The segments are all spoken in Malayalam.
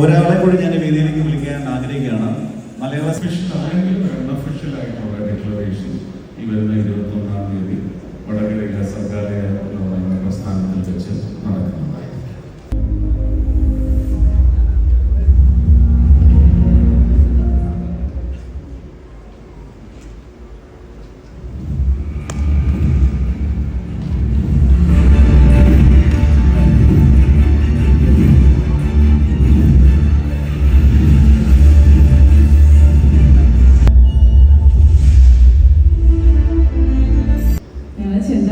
ഒരാളെ കൂടി ഞാൻ വേദിയിലേക്ക് വിളിക്കാൻ ആഗ്രഹിക്കുകയാണ്. മലയാള ഡിക്ലറേഷൻ ഈ വരുന്ന ഇരുപത്തൊന്നാം തീയതി വടകരയിലെ സർക്കാരിയ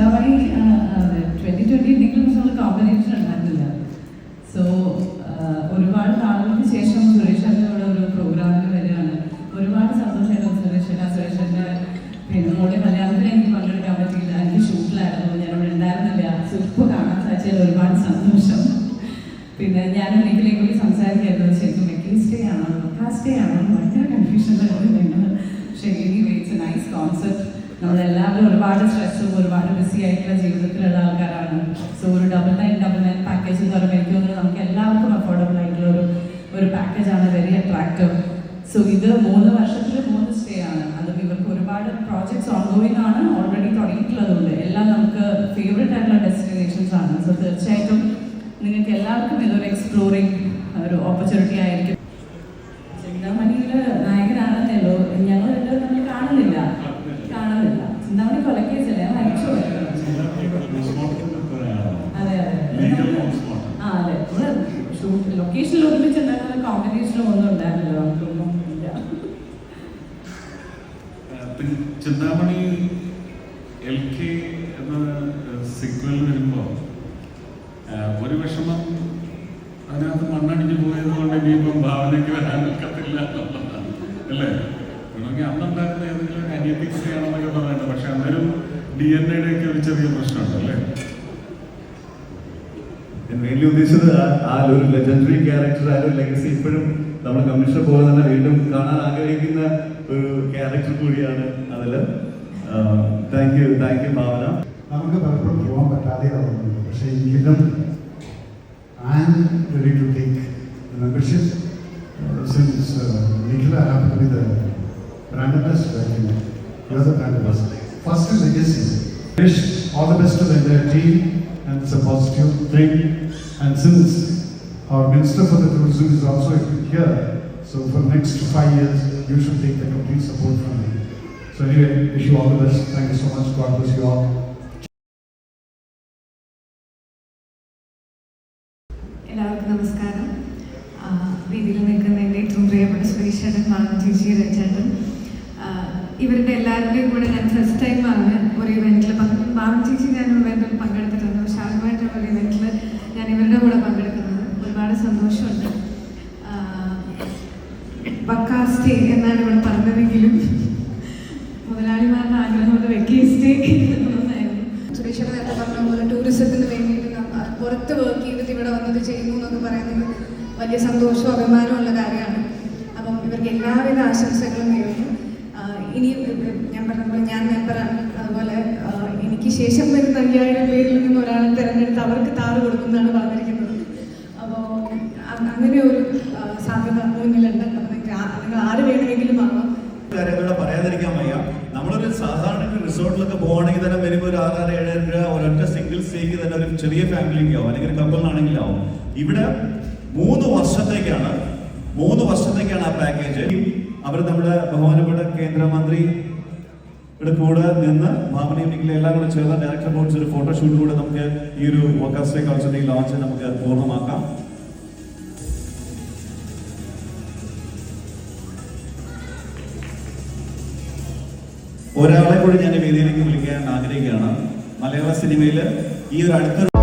ചിന്താമണി ട്വന്റി ട്വന്റി എന്തെങ്കിലും നമ്മൾ കോമ്പിനേഷൻ ഉണ്ടായിരുന്നില്ല. സോ ഒരുപാട് നാളുകൾക്ക് ശേഷം സുരേഷന്റെ കൂടെ ഒരു പ്രോഗ്രാമിൽ വരികയാണ്. ഒരുപാട് സന്തോഷമായിരുന്നു സുരേഷന്റെ സുരേഷന്റെ പിന്നെ മോളെ കല്യാണത്തിന് എനിക്ക് പങ്കെടുക്കാൻ പറ്റിയില്ല. എനിക്ക് ഷൂട്ടിലായിരുന്നു. ഞാൻ അവിടെ ഉണ്ടായിരുന്നില്ല. സോ ഇപ്പോൾ കാണാൻ സാധിച്ചതിൽ ഒരുപാട് സന്തോഷം. പിന്നെ ഞാൻ ഒരിക്കലേക്ക് പോയി സംസാരിക്കായിരുന്നു. ശരിക്കും മെക്കിംഗ് സ്റ്റേ ആണോ? ആ സ്റ്റേ ആണോ? ഭയങ്കര കൺഫ്യൂഷനിലായിരുന്നു പക്ഷേ എനിക്ക് ഇറ്റ്സ് എ നൈസ് കോൺസെപ്റ്റ് നമ്മളെല്ലാവരും ഒരുപാട് സ്ട്രെസ്സും ഒരുപാട് ബിസി ആയിട്ടുള്ള ജീവിതത്തിലുള്ള ആൾക്കാരാണ്. സോ ഒരു double nine double nine package എന്ന് പറയുമ്പോൾ എനിക്ക് തോന്നുന്നു നമുക്ക് എല്ലാവർക്കും അഫോർഡബിൾ ആയിട്ടുള്ള ഒരു ഒരു പാക്കേജാണ് വെരി അട്രാക്റ്റീവ് സോ ഇത് മൂന്ന് വർഷത്തിൽ മൂന്ന് സ്റ്റേ ആണ്. അതും ഇവർക്ക് ഒരുപാട് പ്രോജക്ട്സ് ഓൺഗോയിങ് ആണ് ഓൾറെഡി തുടങ്ങിയിട്ടുള്ളതുകൊണ്ട് എല്ലാം നമുക്ക് ഫേവറേറ്റ് ആയിട്ടുള്ള ഡെസ്റ്റിനേഷൻസ് ആണ്. സോ തീർച്ചയായിട്ടും നിങ്ങൾക്ക് എല്ലാവർക്കും ഇതൊരു എക്സ്പ്ലോറിങ് ഒരു ഓപ്പർച്യൂണിറ്റി ആയിരിക്കും ചിന്താമണിയിൽ നായകനാണെന്നേ ഉള്ളൂ ഞങ്ങൾ രണ്ടുപേരും നമ്മൾ കാണുന്നില്ല കാണുന്നില്ല ചിന്താമണി കൊലക്കേസല്ലേ ഞാൻ മരിച്ചു പോയത്. അതെ അതെ ലീഗൽ പോസ്റ്റ്മോർട്ടം ആ അതെ നമ്മൾ ഷൂട്ട് ഒരുമിച്ച് ഒരുമിച്ചുണ്ടായിരുന്ന കോമ്പിനേഷനും ഒന്നും ഉണ്ടായിരുന്നില്ല. നമുക്കൊന്നും ചിന്താമണി എൽ കെ എന്ന സിക്വൽ വരുമ്പോൾ ഒരു വിഷമം അതിനകത്ത് മണ്ണടിഞ്ഞു പോയത് കൊണ്ട് ഇനിയിപ്പം ഭാവനയ്ക്ക് വരാനൊക്കത്തില്ല എന്നുള്ളതാണ്. അല്ലേ? വേണമെങ്കിൽ അന്നുണ്ടായിരുന്ന ഏതെങ്കിലും ഒരു ചെയ്യണമെന്നൊക്കെ പറയുന്നുണ്ട് പക്ഷെ അന്നേരം ഡി എൻ എയുടെ ഒക്കെ ഒരു ചെറിയ പ്രശ്നമുണ്ട് അല്ലേ ഞാൻ മെയിൻലി ഉദ്ദേശിച്ചത് ആ- ഒരു ലെജൻഡറി ക്യാരക്ടർ ആ ഒരു ലെഗസി ഇപ്പോഴും നമ്മൾ കമ്മീഷണർ പോലെ തന്നെ വീണ്ടും കാണാൻ ആഗ്രഹിക്കുന്ന ഒരു ക്യാരക്ടർ കൂടിയാണ് അതിൽ thank you thank you Bhavana. നമുക്ക് പലപ്പോഴും പോകാൻ പറ്റാതെ പക്ഷേ എങ്കിലും I am ready to take membership since Nikhila happen ambassador you are the ambassador first legacy wish all the best to the entire team and it's a positive thing since our minister for the tourism is also here so for next five years you should take the complete support from me so anyway wish you all the best thank you so much god bless you all ഇവരുടെ എല്ലാവരുടെയും കൂടെ ഞാൻ ഫസ്റ്റ് ടൈമാണ് ഒരു ഇവന്റിൽ മാധവൻ ചേച്ചി ഞാൻ ഇവന്റിൽ പങ്കെടുത്തിട്ടുണ്ട് പക്ഷെ ആദ്യമായിട്ടുള്ള ഒരു ഇവന്റിൽ ഞാൻ ഇവരുടെ കൂടെ പങ്കെടുക്കുന്നത് ഒരുപാട് സന്തോഷമുണ്ട് ആ, ബക്കാ സ്റ്റേ എന്നാണ് ഇവിടെ പറഞ്ഞതെങ്കിലും. മുതലാളിമാരുടെ ആഗ്രഹം അത് വെക്കി സ്റ്റേ എന്നായിരുന്നു സുരേഷ് നേരത്തെ പറഞ്ഞ പോലെ ടൂറിസത്തിന് വേണ്ടിയിട്ട് പുറത്ത് വർക്ക് ചെയ്തിട്ട് ഇവിടെ വന്നത് ചെയ്യുന്നു എന്നൊക്കെ പറയുന്നത് വലിയ സന്തോഷവും അഭിമാനമുള്ള കാര്യമാണ്. അപ്പം ഇവർക്ക് എല്ലാവിധ ആശംസകളും നേരുന്നു. ഇനിയും ഞാൻ പറഞ്ഞ പോലെ ഞാൻ മെമ്പറാണ് അതുപോലെ എനിക്ക് ശേഷം വരുന്ന അയ്യായിരം പേരിൽ നിന്ന് ഒരാളെ തിരഞ്ഞെടുത്ത് അവർക്ക് താറ് കൊടുക്കുന്നതാണ് പറയാതിരിക്കാൻ വയ്യ. നമ്മളൊരു സാധാരണ റിസോർട്ടിലൊക്കെ പോകുകയാണെങ്കിൽ തന്നെ വരുമ്പോൾ ഒരു ആറാറ് ഏഴായിരം രൂപ ഒരൊറ്റ സിംഗിൾ സ്റ്റേക്ക് തന്നെ ഒരു ചെറിയ ഫാമിലിക്കാവും അല്ലെങ്കിൽ ഒരു കപ്പിളിനാണെങ്കിലും ആവും. ഇവിടെ മൂന്ന് വർഷത്തേക്കാണ് മൂന്ന് വർഷത്തേക്കാണ് ആ പാക്കേജ് അവർ നമ്മുടെ ബഹുമാനപ്പെട്ട കേന്ദ്രമന്ത്രി ഇവിടെ കൂടെ നിന്ന് ഭാവനയും നിഖിലും എല്ലാം കൂടെ ചേർന്ന ഡയറക്ടർ ബോർഡ്സ് ഒരു ഫോട്ടോഷൂട്ടിലൂടെ നമുക്ക് ഈ ഒരു വോക്കാസ്റ്റേ കൗൺസിലിംഗ് ലോഞ്ച് നമുക്ക് പൂർണമാക്കാം. ഒരാളെ കൂടി ഞാൻ വേദിയിലേക്ക് വിളിക്കാൻ ആഗ്രഹിക്കുകയാണ്. മലയാള സിനിമയിൽ ഈ ഒരു അടുത്ത